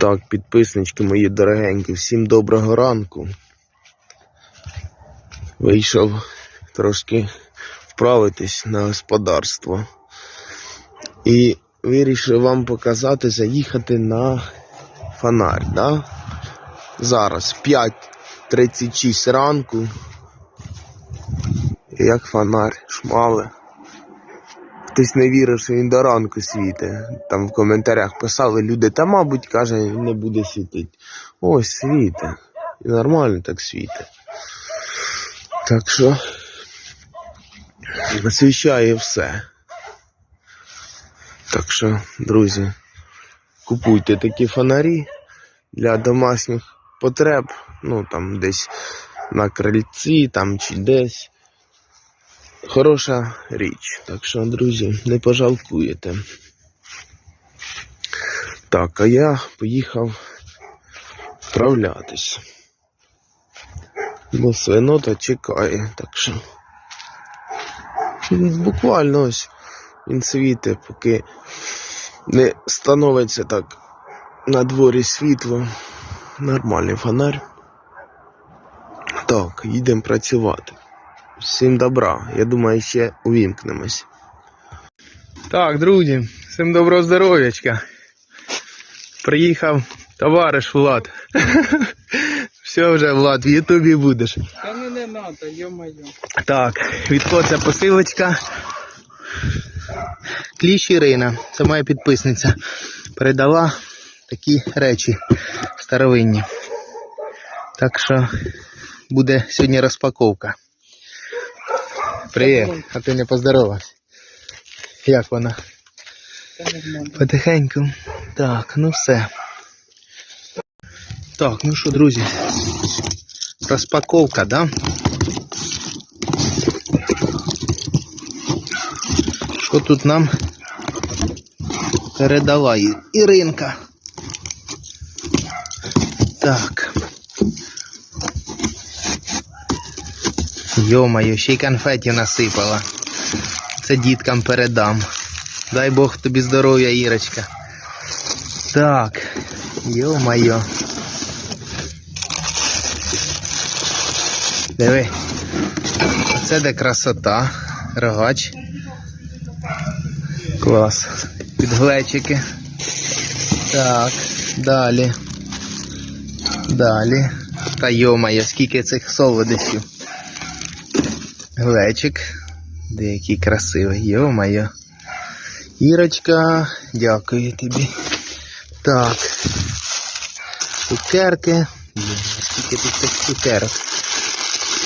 Так, підписнички мої дорогенькі, всім доброго ранку. Вийшов трошки вправитись на господарство. І вирішив вам показати, заїхати на фонарь. Да? Зараз 5.36 ранку. Як фонарь, шмале. Хтось не вірив, що він до ранку світить. Там в коментарях писали люди, та мабуть, каже, не буде світити. Ось світить. І нормально так світить. Так що освіщає все. Так що, друзі, купуйте такі фонарі для домашніх потреб. Ну там десь на крильці там чи десь. Хороша річ. Так що, друзі, не пожалкуєте. Так, а я поїхав вправлятись. Бо свинота чекає, так що. Буквально ось він світить, поки не становиться так на дворі світло. Нормальний фонарь. Так, їдемо працювати. Всім добра. Я думаю, ще увімкнемось. Так, друзі, всім доброго здоров'ячка. Приїхав товариш Влад. Все вже, Влад, в Ютубі будеш. Та ну не надо, ё-моё. Так, від посилочка. Кліщ Ірина, це моя підписниця. Передала такі речі старовинні. Так що буде сьогодні розпаковка. Привіт, а ти не поздоровався. Як вона? Та нормально. Потихеньку. Так, ну все. Так, ну що, друзі. Розпаковка, да? Що тут нам передала І- Іринка? Так. Йо-моє, ще й конфетів насипала. Це діткам передам. Дай Бог тобі здоров'я, Ірочка. Так, йо-моє. Диви. Оце де красота. Рогач. Клас. Підглечики. Так, далі. Далі. Та йо-моє, скільки цих солодощів. Глечик. Деякий красивий, йо-моє. Ірочка, дякую тобі. Так. Цукерки. Скільки тут цих цукерок.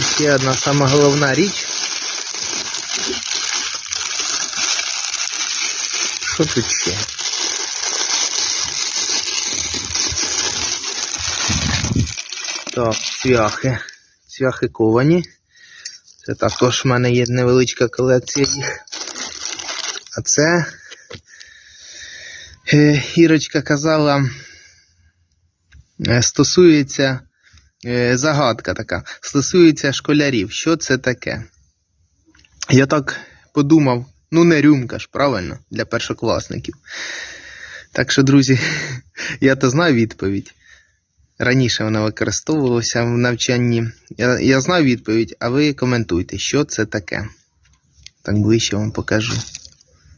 І ще одна сама головна річ. Що тут ще? Так, цвяхи. Цвяхи ковані. Це також в мене є невеличка колекція їх. А це е, Ірочка казала, е, стосується е, загадка така, стосується школярів. Що це таке? Я так подумав, ну не рюмка ж, правильно, для першокласників. Так що, друзі, я то знаю відповідь. Раніше вона використовувалася в навчанні. Я, я знаю відповідь, а ви коментуйте, що це таке. Так ближче вам покажу.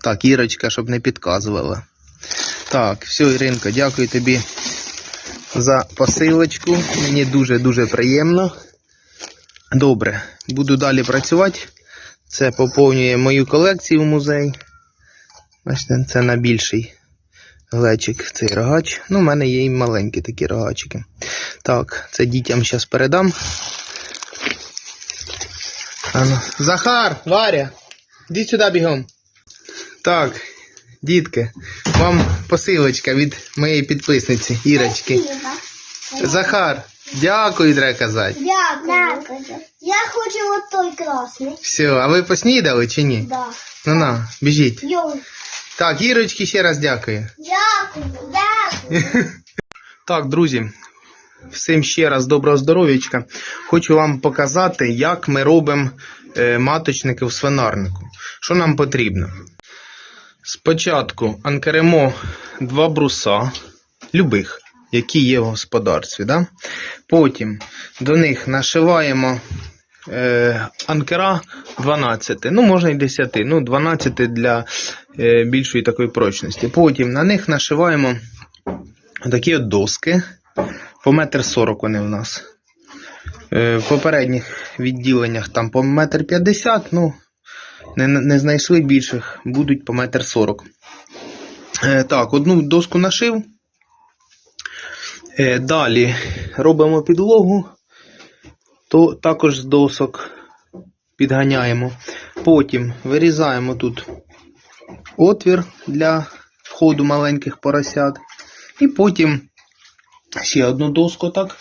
Так, Ірочка, щоб не підказувала. Так, все, Іринко, дякую тобі за посилочку. Мені дуже-дуже приємно. Добре, буду далі працювати. Це поповнює мою колекцію в музей. Бачите, це на більший глечик, цей рогач. Ну, в мене є і маленькі такі рогачики. Так, це дітям зараз передам. Ану. Захар, Варя, іди сюди бігом. Так, дітки, вам посилочка від моєї підписниці Ірочки. Захар, дякую, треба казати. Дякую. Я хочу от той красний. Все, а ви поснідали чи ні? Да. Ну на, біжіть. Йой. Так, Ірочки ще раз дякую. Дякую, дякую. Так, друзі, всім ще раз доброго здоров'ячка. Хочу вам показати, як ми робимо е, маточники в свинарнику. Що нам потрібно? Спочатку анкеремо два бруса, любих. які є в господарстві. Да? Потім до них нашиваємо анкера 12, ну можна і 10, ну 12 для е, більшої такої прочності. Потім на них нашиваємо такі от доски по метр сорок вони в нас. Е, в попередніх відділеннях там по метр п'ятдесят, ну не, не знайшли більших, будуть по метр сорок. Е, так, одну доску нашив. Е, далі робимо підлогу, то також з досок підганяємо. Потім вирізаємо тут отвір для входу маленьких поросят. І потім ще одну доску так.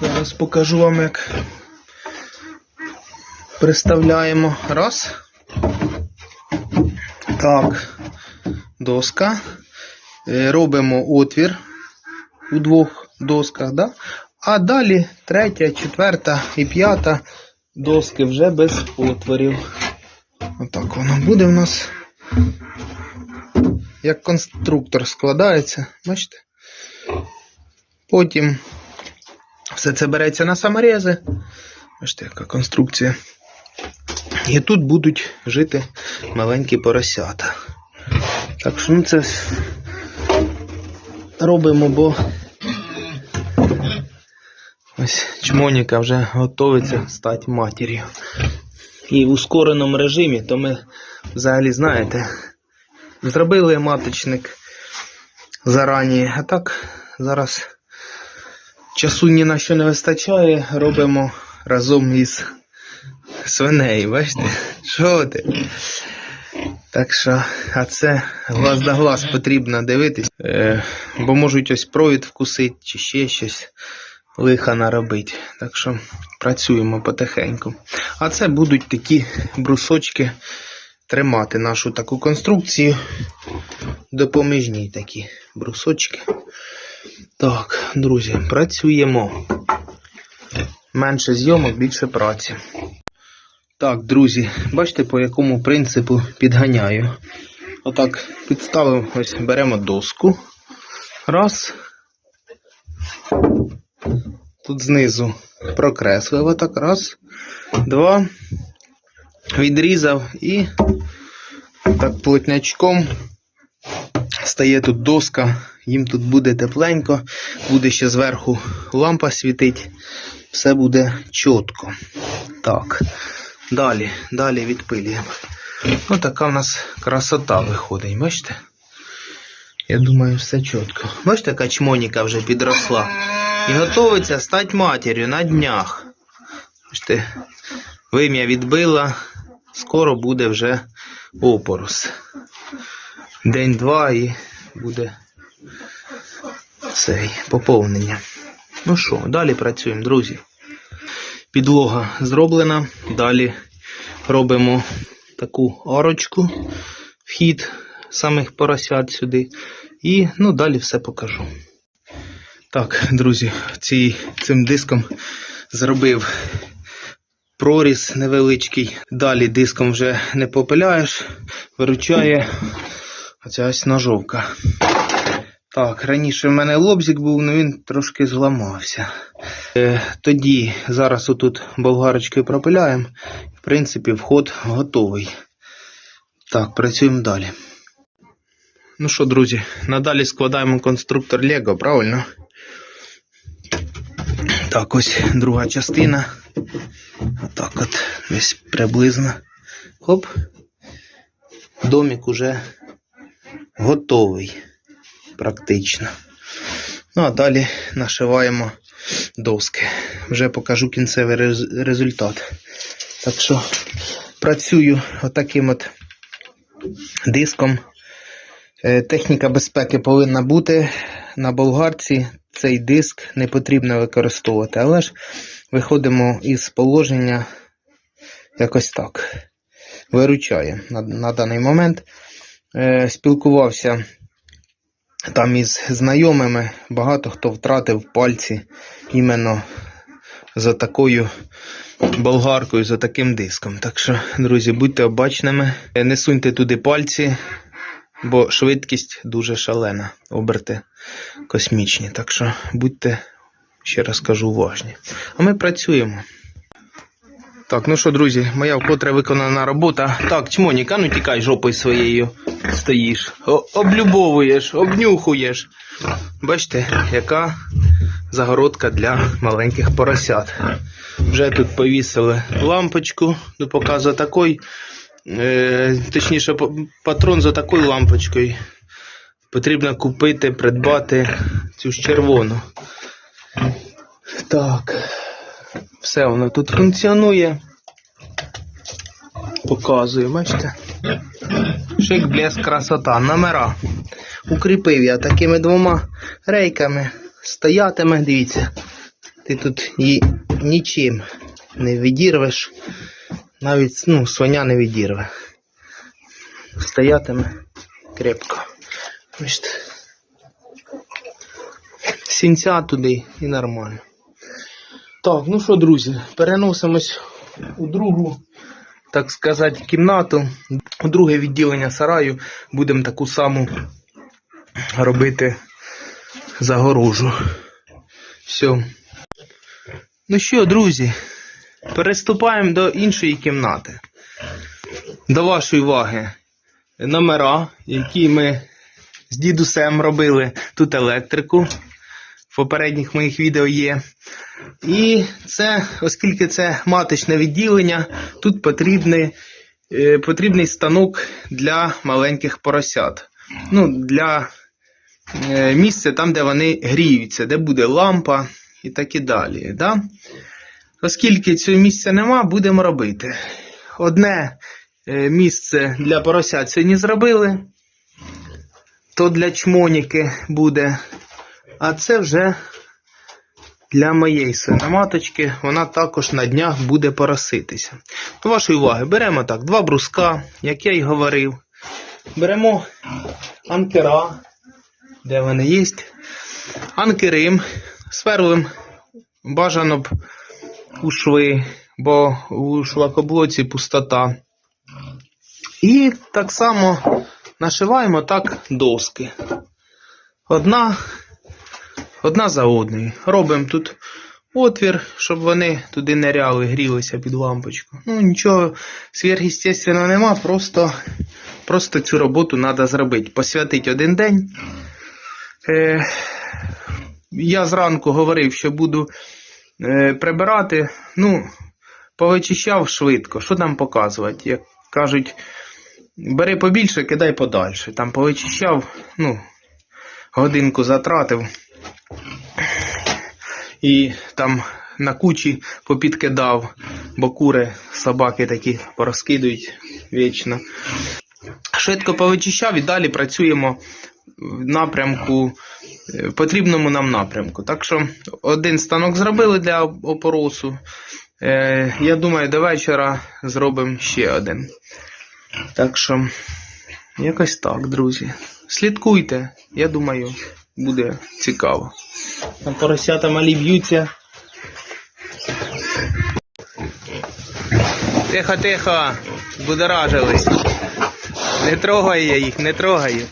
Зараз покажу вам, як приставляємо. Раз. Так, доска. Е, Робимо отвір у двох досках, да? А далі третя, четверта і п'ята доски вже без отворів. Отак воно буде в нас. Як конструктор складається, бачите? Потім все це береться на саморези. Бачите, яка конструкція. І тут будуть жити маленькі поросята. Так що ну це робимо, бо ось чмоніка вже готується стати матір'ю. І в ускореному режимі, то ми взагалі знаєте, зробили маточник зарані, а так зараз часу ні на що не вистачає, робимо разом із свиней, бачите? Що ти? Так що, а це глаз до глаз потрібно дивитись, е, бо можуть ось провід вкусити чи ще щось лиха наробити. Так що працюємо потихеньку. А це будуть такі брусочки тримати нашу таку конструкцію. Допоміжні такі брусочки. Так, друзі, працюємо. Менше зйомок, більше праці. Так, друзі, бачите, по якому принципу підганяю. Отак, підставив, ось беремо доску. Раз. Тут знизу прокреслив отак. Раз, два. Відрізав і так плотнячком стає тут доска, їм тут буде тепленько, буде ще зверху лампа світить, все буде чітко. Так, далі, далі відпилюємо. Ось така в нас красота виходить, бачите? Я думаю, все чітко. Бачите, яка чмоніка вже підросла. І готується стати матір'ю на днях. Бачите, вим'я відбила, скоро буде вже опорос. День-два і буде цей поповнення. Ну що, далі працюємо, друзі. Підлога зроблена. Далі робимо таку арочку, вхід самих поросят сюди. І ну, далі все покажу. Так, друзі, ці, цим диском зробив проріз невеличкий. Далі диском вже не попиляєш, виручає оця ось ножовка. Так, раніше в мене лобзик був, але він трошки зламався. Е, тоді зараз отут болгарочкою пропиляємо. В принципі, вход готовий. Так, працюємо далі. Ну що, друзі, надалі складаємо конструктор Лего, правильно? Так, ось друга частина. Отак от, десь приблизно. Хоп. Домик уже готовий. Практично. Ну, а далі нашиваємо доски. Вже покажу кінцевий рез- результат. Так що працюю отаким от диском. Е, Техніка безпеки повинна бути на болгарці. Цей диск не потрібно використовувати, але ж виходимо із положення якось так. Виручає на, на даний момент. Е, спілкувався там із знайомими, багато хто втратив пальці іменно за такою болгаркою, за таким диском. Так що, друзі, будьте обачними, Е, не суньте туди пальці, бо швидкість дуже шалена, оберти космічні. Так що будьте, ще раз кажу, уважні. А ми працюємо. Так, ну що, друзі, моя вкотре виконана робота. Так, чмоніка, ну тікай жопою своєю стоїш. О, облюбовуєш, обнюхуєш. Бачите, яка загородка для маленьких поросят. Вже тут повісили лампочку, поки за такою, е, точніше, патрон за такою лампочкою. Потрібно купити, придбати цю ж червону. Так. Все воно тут функціонує. Показую, бачите? Шик, блеск, красота, номера. Укріпив я такими двома рейками. Стоятиме, дивіться. Ти тут її нічим не відірвеш. Навіть ну, свиня не відірве. Стоятиме крепко. Сінця туди і нормально. Так, ну що, друзі, переносимось у другу, так сказати, кімнату, у друге відділення сараю. Будемо таку саму робити загорожу. Все. Ну що, друзі, переступаємо до іншої кімнати. До вашої уваги. Номера, які ми з дідусем робили тут електрику. В попередніх моїх відео є. І це, оскільки це маточне відділення, тут потрібний, е, потрібний станок для маленьких поросят. Ну, для е, місця там, де вони гріються, де буде лампа і так і далі. Да? Оскільки цього місця нема, будемо робити. Одне е, місце для поросят сьогодні зробили, то для чмоніки буде. А це вже для моєї свиноматочки, вона також на днях буде пороситися. До вашої уваги, беремо так, два бруска, як я й говорив. Беремо анкера, де вони є. Анкерим, сверлим бажано б у шви, бо у шлакоблоці пустота. І так само нашиваємо так доски. Одна одна за одною. Робимо тут отвір, щоб вони туди ниряли, грілися під лампочку. Ну, нічого сверхъестественного нема, просто, просто цю роботу треба зробити. Посвятити один день. Е, я зранку говорив, що буду е, прибирати. Ну, повичищав швидко. Що там показувати? Як кажуть, бери побільше, кидай подальше. Там повичищав, ну, годинку затратив. І там на кучі попідкидав, бо кури, собаки такі порозкидують вічно. Швидко повичищав і далі працюємо в напрямку, в потрібному нам напрямку. Так що один станок зробили для опоросу. Е, Я думаю, до вечора зробимо ще один. Так що, якось так, друзі. Слідкуйте, я думаю, буде цікаво. Там поросята малі б'ються. Тихо, тихо, будоражились. Не трогаю я їх, не трогаю.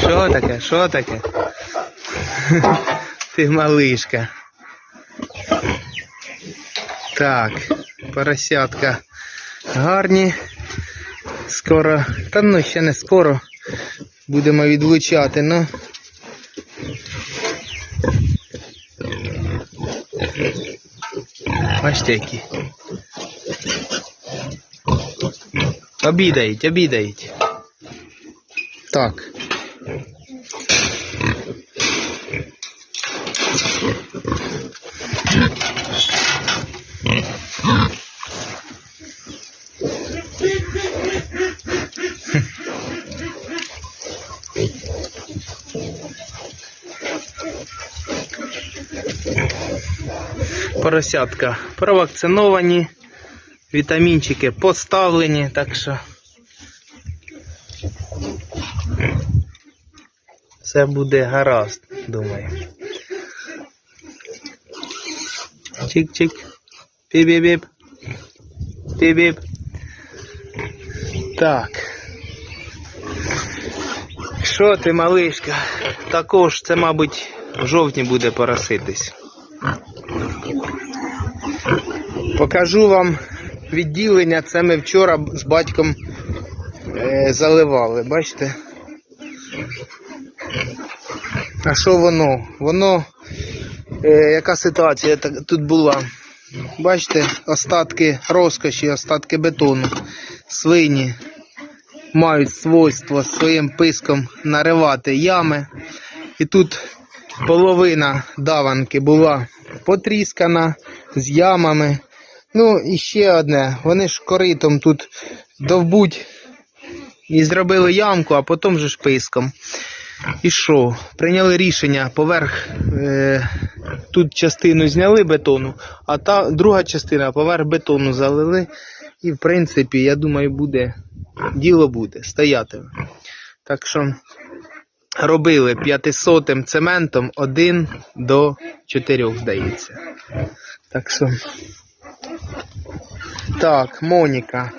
Що таке? Що таке? Ти малишка. Так, поросятка гарні. Скоро, та ну ще не скоро. Будемо відлучати, ну. Бачите які. Обідають, обідають. Так. Поросятка провакциновані, вітамінчики поставлені, так що все буде гаразд, думаю. Чик-чик. Піп-піп. Піп-піп. Так. Що ти, малишка? Також це, мабуть, в жовтні буде пороситись. Покажу вам відділення. Це ми вчора з батьком е, заливали. Бачите? А що воно? Воно, е, яка ситуація так- тут була? Бачите, остатки розкоші, остатки бетону, свині мають свойство своїм писком наривати ями. І тут половина даванки була потріскана з ямами. Ну і ще одне, вони ж коритом тут довбуть і зробили ямку, а потім же ж писком. І що? Прийняли рішення поверх е, тут частину зняли бетону, а та друга частина поверх бетону залили. І в принципі, я думаю, буде діло буде, стоятиме. Так що робили 500 цементом 1 до 4, здається. Так що. Так, Моніка.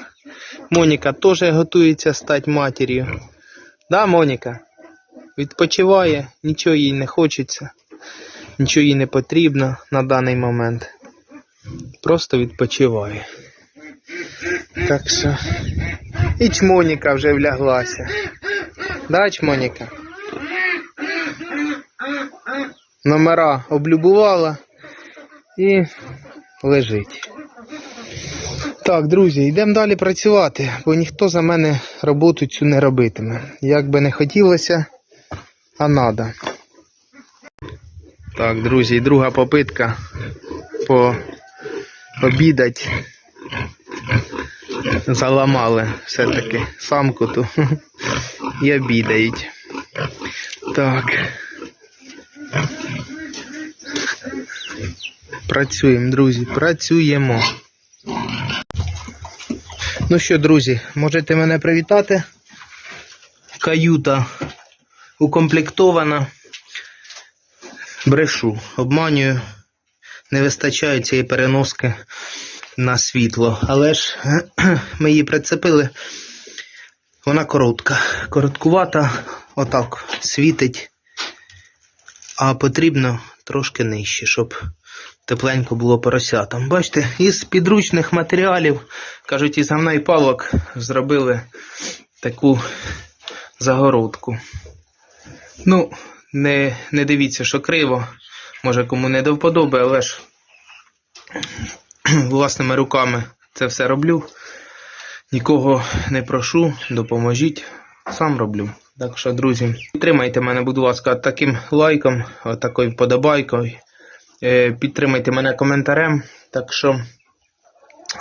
Моніка теж готується стати матір'ю. Да, Моніка? Відпочиває, нічого їй не хочеться, нічого їй не потрібно на даний момент. Просто відпочиває. Так що. І чмоніка вже вляглася. Да, чмоніка? Номера облюбувала і лежить. Так, друзі, йдемо далі працювати, бо ніхто за мене роботу цю не робитиме. Як би не хотілося, а надо. Так, друзі, друга попитка по обідать. Заламали все-таки самку ту і обідають. Так. Працюємо, друзі, працюємо. Ну що, друзі, можете мене привітати. Каюта укомплектована. Брешу, обманюю. Не вистачає цієї переноски на світло. Але ж ми її прицепили. Вона коротка. Короткувата, отак світить. А потрібно трошки нижче, щоб тепленько було поросятам. Бачите, із підручних матеріалів, кажуть, із гамна і палок зробили таку загородку. Ну, не, не дивіться, що криво. Може кому не до вподоби, але ж власними руками це все роблю. Нікого не прошу, допоможіть, сам роблю. Так що, друзі, підтримайте мене, будь ласка, таким лайком, такою вподобайкою. Е, Підтримайте мене коментарем. Так що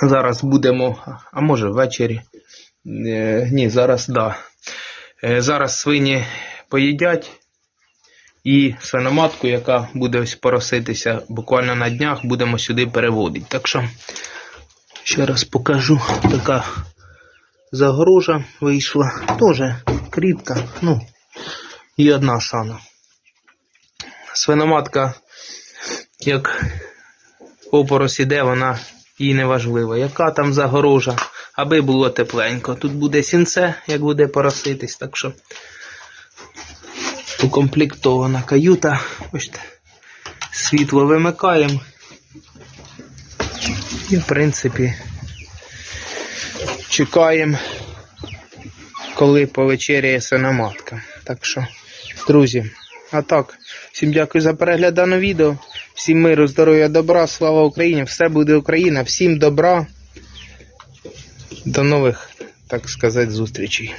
зараз будемо, а може ввечері. Е, Ні, зараз да. Е, Зараз свині поїдять. І свиноматку, яка буде ось пороситися буквально на днях, будемо сюди переводити. Так що ще раз покажу. Така загорожа вийшла. Теж кріпка. Ну, і одна шана. Свиноматка, як опорос іде, вона їй не важлива. Яка там загорожа, аби було тепленько. Тут буде сінце, як буде пороситись, так що укомплектована каюта. Бачите, світло вимикаємо. І, в принципі, чекаємо, коли повечеряє свиноматка. Так що, друзі, а так, всім дякую за перегляд відео. Всім миру, здоров'я, добра, слава Україні! Все буде Україна, всім добра. До нових, так сказати, зустрічей.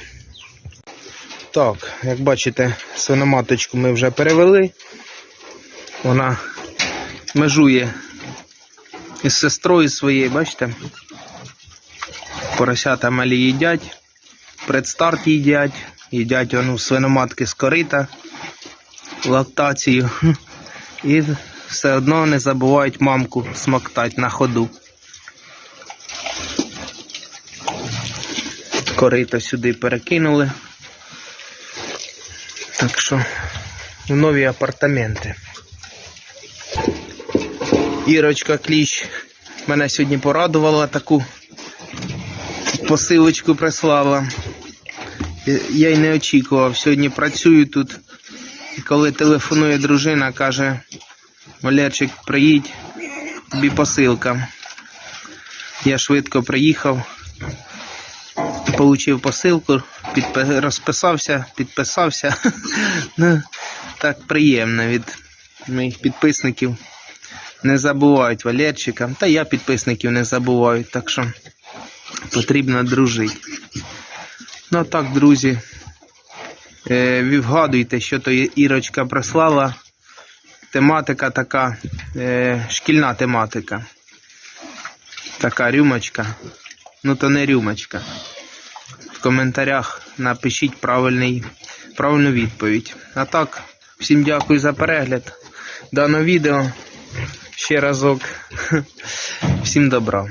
Так, як бачите, свиноматочку ми вже перевели. Вона межує із сестрою своєю, бачите? Поросята малі їдять, предстарт їдять, їдять воно свиноматки з корита, лактацію. І все одно не забувають мамку смоктати на ходу. Корито сюди перекинули. Так що в нові апартаменти. Ірочка Кліч мене сьогодні порадувала таку посилочку прислала. Я й не очікував. Сьогодні працюю тут. І коли телефонує дружина, каже: Валерчик, приїдь, тобі посилка. Я швидко приїхав, отримав посилку, розписався, підписався. Ну, так приємно від моїх підписників. Не забувають Валерчика. Та я підписників не забуваю, так що потрібно дружити. Ну а так, друзі. Е, вгадуйте, що то Ірочка прислала. Тематика така, е, шкільна тематика. Така рюмочка. Ну то не рюмочка. Коментарях напишіть правильний, правильну відповідь. А так, всім дякую за перегляд даного відео. Ще разок. Всім добра.